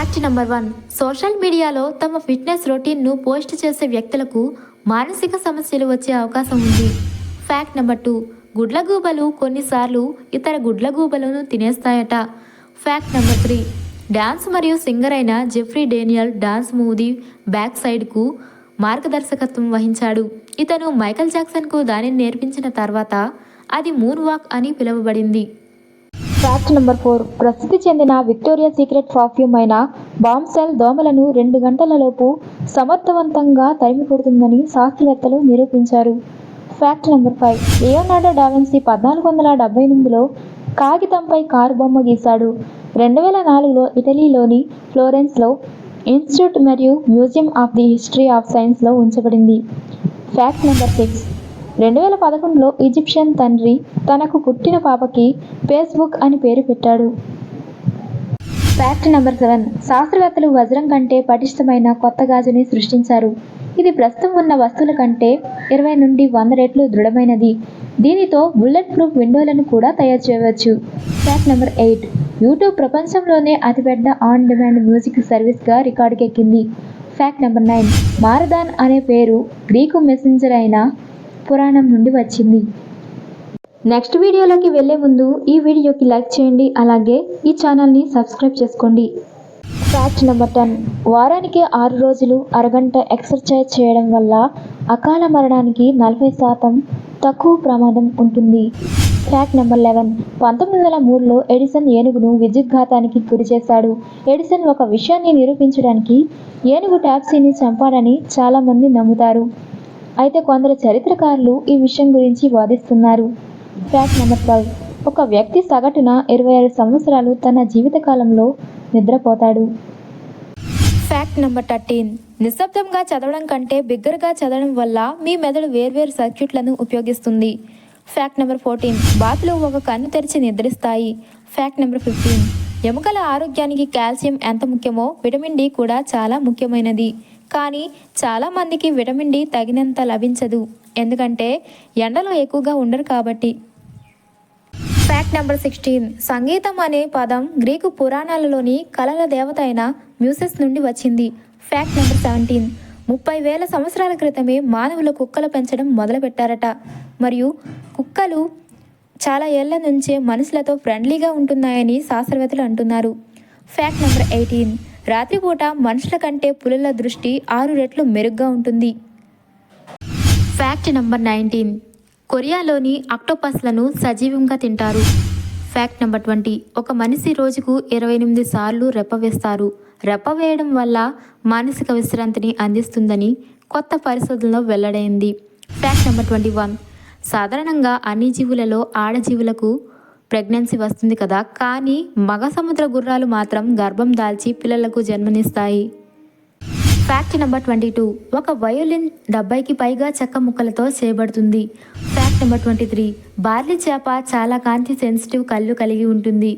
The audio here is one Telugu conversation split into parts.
Fact number one. సోషల్ మీడియాలో తమ ఫిట్నెస్ రొటీన్ను పోస్ట్ చేసే వ్యక్తులకు మానసిక సమస్యలు వచ్చే అవకాశం ఉంది. Fact number two. గుడ్లగూబలు కొన్నిసార్లు ఇతర గుడ్లగూబలను తినేస్తాయట. Fact number three. డాన్స్ మరియు సింగర్ అయిన Jeffrey Daniel dance movie back సైడ్కు మార్గదర్శకత్వం వహించాడు. ఇతను మైకల్ జాక్సన్కు దానిని నేర్పించిన తర్వాత అది మూన్ వాక్ అని పిలువబడింది. Fact number four. ప్రసిద్ధి చెందిన విక్టోరియా సీక్రెట్ పర్ఫ్యూమ్ అయిన బాంసెల్ దోమలను రెండు గంటలలోపు సమర్థవంతంగా తరిమి కొడుతుందని శాస్త్రవేత్తలు నిరూపించారు. Fact number five. Leonardo da Vinci పద్నాలుగు వందల డెబ్బై ఎనిమిదిలో కాగితంపై కారు బొమ్మ గీశాడు. రెండు వేల నాలుగులో ఇటలీలోని ఫ్లోరెన్స్లో ఇన్స్టిట్యూట్ మరియు museum of the history of సైన్స్లో ఉంచబడింది. Fact number six. రెండు వేల పదకొండులో ఈజిప్షియన్ తండ్రి తనకు పుట్టిన పాపకి ఫేస్బుక్ అని పేరు పెట్టాడు. Fact number seven. శాస్త్రవేత్తలు వజ్రం కంటే పటిష్టమైన కొత్త గాజుని సృష్టించారు. ఇది ప్రస్తుతం ఉన్న వస్తువుల కంటే ఇరవై నుండి వంద రెట్లు దృఢమైనది. దీనితో బుల్లెట్ ప్రూఫ్ విండోలను కూడా తయారు చేయవచ్చు. Fact number eight. యూట్యూబ్ ప్రపంచంలోనే అతిపెద్ద ఆన్ డిమాండ్ మ్యూజిక్ సర్వీస్గా రికార్డుకెక్కింది. Fact number nine. మారదాన్ అనే పేరు గ్రీకు మెసెంజర్ అయిన పురాణం నుండి వచ్చింది. నెక్స్ట్ వీడియోలోకి వెళ్ళే ముందు ఈ వీడియోకి లైక్ చేయండి అలాగే ఈ ఛానల్ని సబ్స్క్రైబ్ చేసుకోండి. ఫ్యాక్ట్ నెంబర్ టెన్ వారానికి ఆరు రోజులు అరగంట ఎక్సర్సైజ్ చేయడం వల్ల అకాల మరణానికి నలభై శాతం తక్కువ ప్రమాదం ఉంటుంది. ఫ్యాక్ట్ నెంబర్ లెవెన్ పంతొమ్మిది వందల మూడులో ఎడిసన్ ఏనుగును విద్యుద్ఘాతానికి గురి చేశాడు. ఎడిసన్ ఒక విషయాన్ని నిరూపించడానికి ఏనుగు టాక్సీని చంపాడని చాలామంది నమ్ముతారు. అయితే కొందరు చరిత్రకారులు ఈ విషయం గురించి వాదిస్తున్నారు. Fact number twelve. ఒక వ్యక్తి సగటున ఇరవై ఆరు సంవత్సరాలు తన జీవితకాలంలో నిద్రపోతాడు. Fact number thirteen. నిశ్శబ్దంగా చదవడం కంటే బిగ్గరగా చదవడం వల్ల మీ మెదడు వేర్వేరు సర్క్యూట్లను ఉపయోగిస్తుంది. Fact number fourteen. బాతులు ఒక కన్ను తెరిచి నిద్రిస్తాయి. Fact number fifteen. ఎముకల ఆరోగ్యానికి కాల్షియం ఎంత ముఖ్యమో విటమిన్ డి కూడా చాలా ముఖ్యమైనది. కానీ చాలా మందికి విటమిన్ డి తగినంత లభించదు. ఎందుకంటే ఎండలో ఎక్కువగా ఉండరు కాబట్టి. ఫ్యాక్ట్ నెంబర్ సిక్స్టీన్ సంగీతం అనే పదం గ్రీకు పురాణాలలోని కళల దేవత అయిన మ్యూసెస్ నుండి వచ్చింది. ఫ్యాక్ట్ నెంబర్ సెవెంటీన్ ముప్పై వేల సంవత్సరాల క్రితమే మానవులు కుక్కలు పెంచడం మొదలుపెట్టారట. మరియు కుక్కలు చాలా ఏళ్ళ నుంచే మనుషులతో ఫ్రెండ్లీగా ఉంటున్నాయని శాస్త్రవేత్తలు అంటున్నారు. ఫ్యాక్ట్ నెంబర్ ఎయిటీన్ రాత్రిపూట మనుషుల కంటే పులుల దృష్టి ఆరు రెట్లు మెరుగ్గా ఉంటుంది. Fact number nineteen. కొరియాలోని అక్టోపస్లను సజీవంగా తింటారు. Fact number twenty. ఒక మనిషి రోజుకు ఇరవై ఎనిమిది సార్లు రెప్ప వేస్తారు. రెప్ప వేయడం వల్ల మానసిక విశ్రాంతిని అందిస్తుందని కొత్త పరిశోధనలో వెల్లడైంది. Fact number twenty one. సాధారణంగా అన్ని జీవులలో ఆడజీవులకు ప్రెగ్నెన్సీ వస్తుంది కదా కానీ మగ సముద్ర గుర్రాలు మాత్రం గర్భం దాల్చి పిల్లలకు జన్మనిస్తాయి. Fact number twenty two. ఒక వయోలిన్ డెబ్బైకి పైగా చెక్క ముక్కలతో చేయబడుతుంది fact number twenty three. Barley చేప చాలా కాంతి సెన్సిటివ్ కళ్ళు కలిగి ఉంటుంది.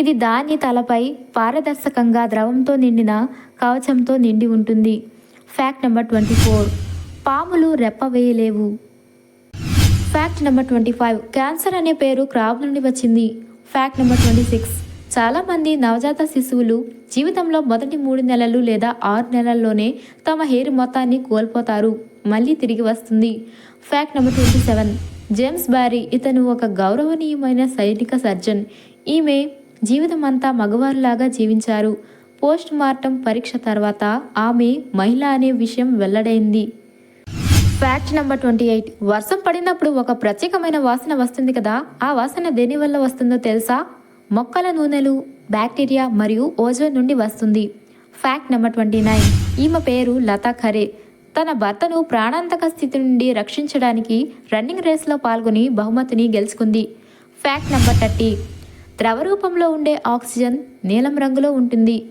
ఇది దాని తలపై పారదర్శకంగా ద్రవంతో నిండిన కవచంతో నిండి ఉంటుంది. Fact number twenty four. పాములు రెప్ప వేయలేవు. Fact number twenty five. Cancer అనే పేరు క్రాబ్ నుండి వచ్చింది. Fact number twenty six. చాలామంది నవజాత శిశువులు జీవితంలో మొదటి మూడు నెలలు లేదా ఆరు నెలల్లోనే తమ హెయిర్ మొత్తాన్ని కోల్పోతారు. మళ్ళీ తిరిగి వస్తుంది. Fact number twenty seven. James Barrie ఇతను ఒక గౌరవనీయమైన సైనిక సర్జన్. ఈమె జీవితం అంతా మగవారిలాగా జీవించారు. పోస్ట్ మార్టం పరీక్ష తర్వాత ఆమె మహిళ అనే విషయం వెల్లడైంది. ఫ్యాక్ట్ నెంబర్ ట్వంటీ ఎయిట్ వర్షం పడినప్పుడు ఒక ప్రత్యేకమైన వాసన వస్తుంది కదా? ఆ వాసన దేని వల్ల వస్తుందో తెలుసా? మొక్కల నూనెలు బ్యాక్టీరియా మరియు ఓజోన్ నుండి వస్తుంది. ఫ్యాక్ట్ నెంబర్ ట్వంటీ నైన్ ఈమె పేరు లతా ఖరే. తన భర్తను ప్రాణాంతక స్థితి నుండి రక్షించడానికి రన్నింగ్ రేస్లో పాల్గొని బహుమతిని గెలుచుకుంది. Fact number thirty. ద్రవ రూపంలో ఉండే ఆక్సిజన్ నీలం రంగులో ఉంటుంది.